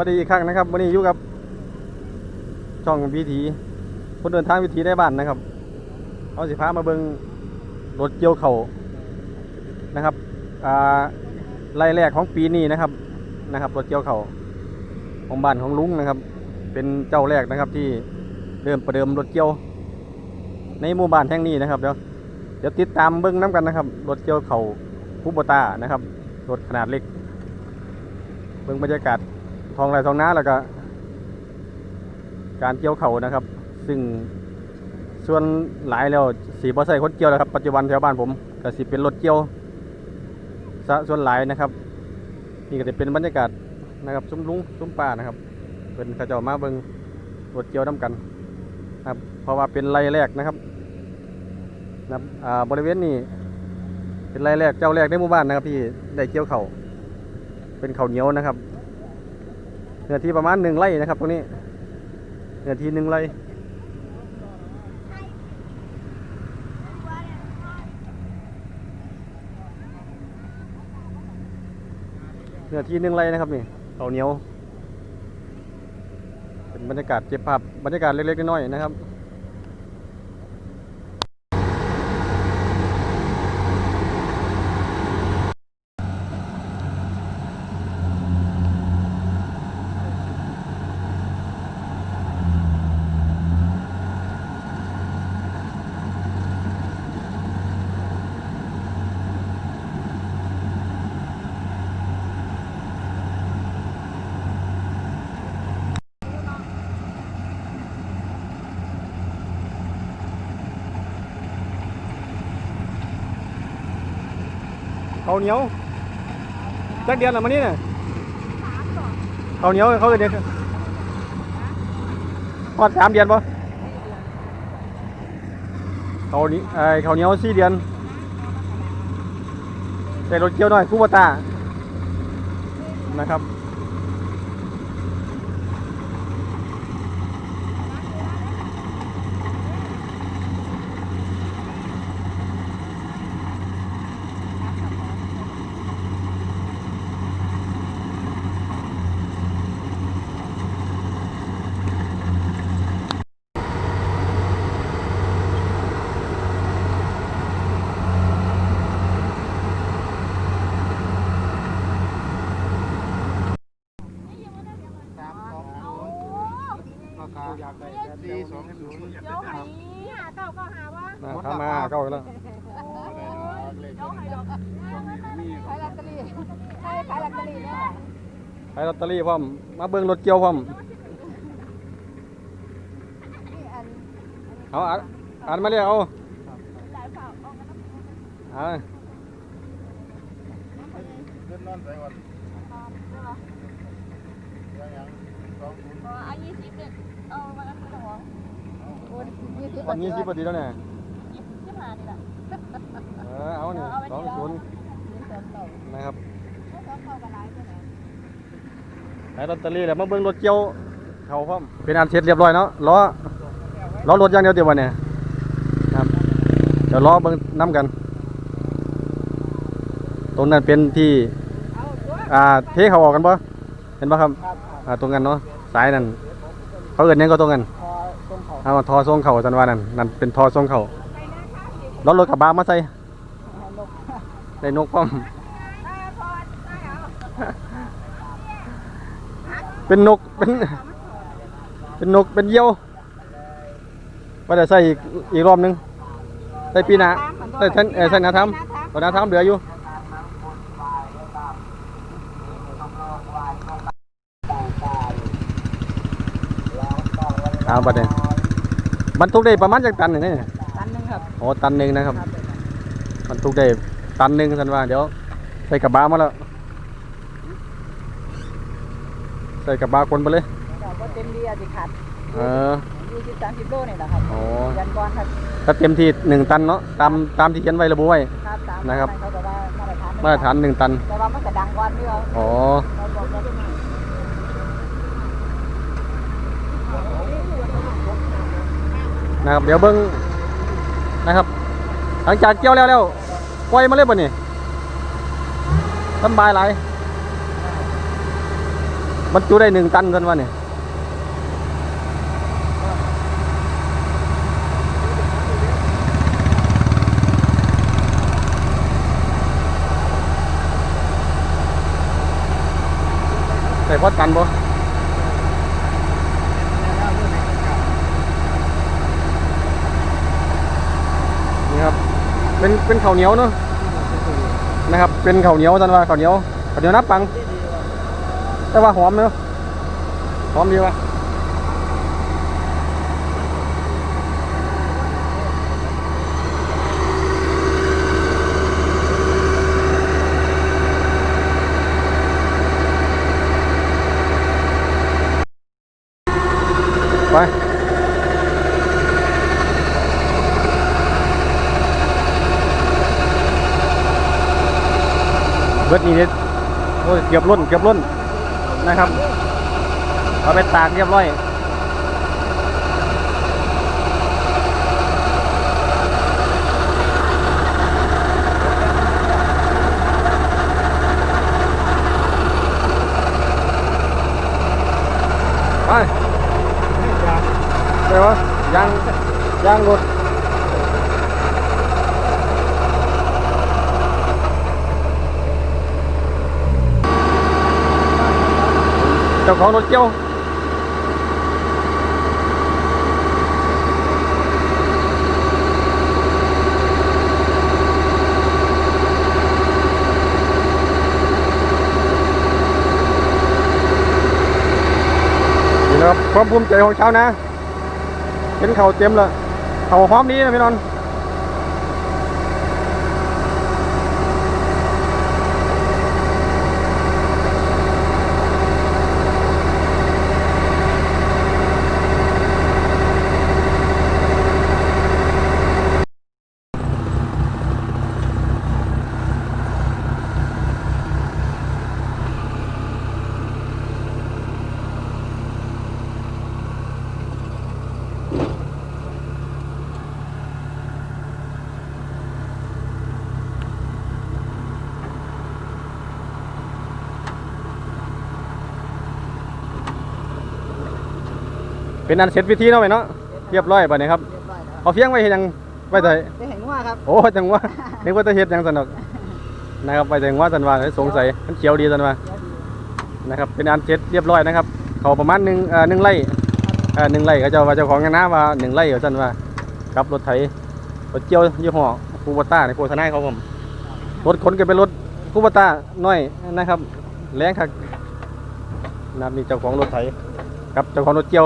วัสดีอีกครั้งนะครับวันนี้อยู่กับ ช่องวิถีคนเดินทางวิถีได้บ้านนะครับเอาสิพามาเบิงรถเกี่ยวเขานะครับอ่าไล่แรกของปีนี้นะครับนะครับรถเกี่ยวเขาของบ้านของลุงนะครับ เป็นเจ้าแรกนะครับที่เริ่มประเดิมรถเกี่ยว ในหมู่บ้านแห่งนี้นะครับเดี๋ยวเดี๋ยวติดตามเบิ้งน้ำกันนะครับรถเกี่ยวเขาคูโบตานะครับรถขนาดเล็กเบิ่งบรรยากาศ ท้องไร่ท้องนาแล้วก็ การเกี่ยวเข่านะครับ ซึ่งส่วนหลายแล้วสีบอใส่คนเกี่ยวแล้วครับปัจจุบันแถวบ้านผมก็สิเป็นรถเกี่ยวซะส่วนหลายนะครับ นี่ก็จะเป็นบรรยากาศนะครับซุ้มลุงซุ้มป่านะครับเป็นเขาเจ้ามาเบิงรถเกี่ยวน้กันนะครับ เพราะว่าเป็นไรแรกนะครับนะครับบริเวณนี้เป็นไรแรกเจ้าแรกในหมู่บ้านนะครับที่ได้เกี่ยวเขาเป็นเข้าเหนียวนะครับ เนื้อที่ประมาณหนึ่งไร่นะครับตรงนี้เนื้อที่หนึ่งไร่เนื้อที่หนึ่งไร่นะครับนี่เข้าเหนียว เป็นบรรยากาศเจ็บภาพบรรยากาศเล็กๆน้อยๆนะครับ ขาเหนียวจักเดือนละมันนี่เนี่ยข้าเหนียวเขาเดือนพอดสามเดือนปะเขานี้ไอเขาเหนียวสี่เดือนใส่รถเกี่ยวหน่อยคู่บตานะครับ อยากได้แบบดีสองศูนย์ เดี๋ยวให้หาเก้าก็หาว่ามาเข้ามาเข้าแล้วเดี๋ยวให้ดอกขายลอตเตอรี่ใช่ขายลอตเตอรี่เนี่ยขายลอตเตอรี่พร้อมมาเบิ่งรถเกี่ยวพร้อมนี่อันเอาอ่านอ่านมาเรียกเอาหลายฝากเอากันอ่าเงินนอนใส่วันยังยังสองศูนย์อ๋ออายี่สิบเนี่ยเอามาแล้วคือของโอนยี่สิบ วันนี้สิบพอดีแล้วเนี่ยยี่สิบห้านี่แหละเออเอาเนี่ยสองศูนย์ยี่สิบเก้านะครับไม่ต้องเข้ากันหลายใช่ไหมขายลอตเตอรี่แล้วมาเบิ่งรถเกี่ยวเขาพร้อมเป็นอันเสร็จเรียบร้อยเนาะล้อล้อรถอย่างเดียวเดี๋ยววันเนี่ยครับเดี๋ยวล้อเบิ่งน้ำกัน ตรงนั้นเป็นที่เอาตัวอ่าเทเขาออกกันปะเห็นปะครับครับอ่าตรงกันเนาะสายนั่นเขาเอินหยังก็ตรงกันพอตรง เขาเอาทอทรงเข่าจันว่านั่นนั่นเป็นทอทรงเข่าไปนะข้าวรถรถกระบะมาใส่นกในนกป้อมเป็นนกเป็นเป็นนกเป็นเยี่ยวว่าจะใส่อีกอีกรอบหนึงใส่ปีนาใส่เส้นเออใส่นาทำตอนนาทำเหลืออยู่เอาบัดเนี่ย บรรทุกได้ประมาณจากตันเนี่ยตันหนึ่งครับโอ้ตันหนึ่งนะครับบรรทุกได้ตันหนึ่งทันว่าเดี๋ยวใส่กระบะมาแล้วใส่กระบะคนไปเลยแต่ว่าเต็มดีอาจจะขาดเออยี่สิบสามสิบโลนี่แหละครับโอ้ยันก่อนครับถ้าเต็มที่หนึ่งตันเนาะตามตามที่เขียนไว้ระบุไว้ครับตามนะครับเขาจะว่ามาตรฐานมาตรฐานหนึ่งตันแต่ว่ามันจะดังกว่าที่เราอ๋อ เราบอกเราจะมี นะครับเดี๋ยวเบิ้งนะครับ หลังจากเกี่ยวแล้วแล้วปล่อยมาเลยบ่นี่สบายหลายบรรจุได้หนึ่งตันสันว่าเนี่ยใส่พอตันบ่นี่ครับ เป็นเข้าวเหนียวเนาะนะครับ เป็นข้าวเหนียวจันว่าข้าวเหนียวข้าวเหนียวนับปัง แต่ว่าหอมเนาะหอมดีวะไป เบิดนี่เนี่ยโอ้ยเกือบล้นเกือบล้นนะครับ เอาไปตากเรียบร้อยไปไปวะยางยางรถ จ้าของรถเกี่ยวนี่นะครับความภูมิใจของชาวนาเห็นเขาเต็มเลยเขาพร้อมนี้นะพี่นอนท์ เป็นอันเสร็จพิธีเนาะไปเนาะเรียบร้อยไปเนี่ยครับ เรียบร้อยแล้วเอาเฟียงไว้เฮ็ดหยังไว้แต่ได้เห็นว่าครับโอ้จังว่านึกว่าจะเฮ็ดหยังสนุกนะครับไปแต่งว่าสันว่าสงสัยมันเขียวดีสันว่าเดี๋ยวดีนะครับเป็นอันเสร็จเรียบร้อยนะครับ เขาประมาณหนึ่งเอ่อหนึ่งไร่เอ่อหนึ่งไร่ก็เจ้าว่าเจ้าของนาว่าหนึ่งไร่เขาสันว่ากับรถไถรถเกี่ยวยี่ห้อคูบต้าในโฆษณาให้เขาผมรถขนกันเป็นรถคูบต้าน้อยนะครับแรงคักนะครับนี่เจ้าของรถไถกับเจ้าของรถเกี่ยว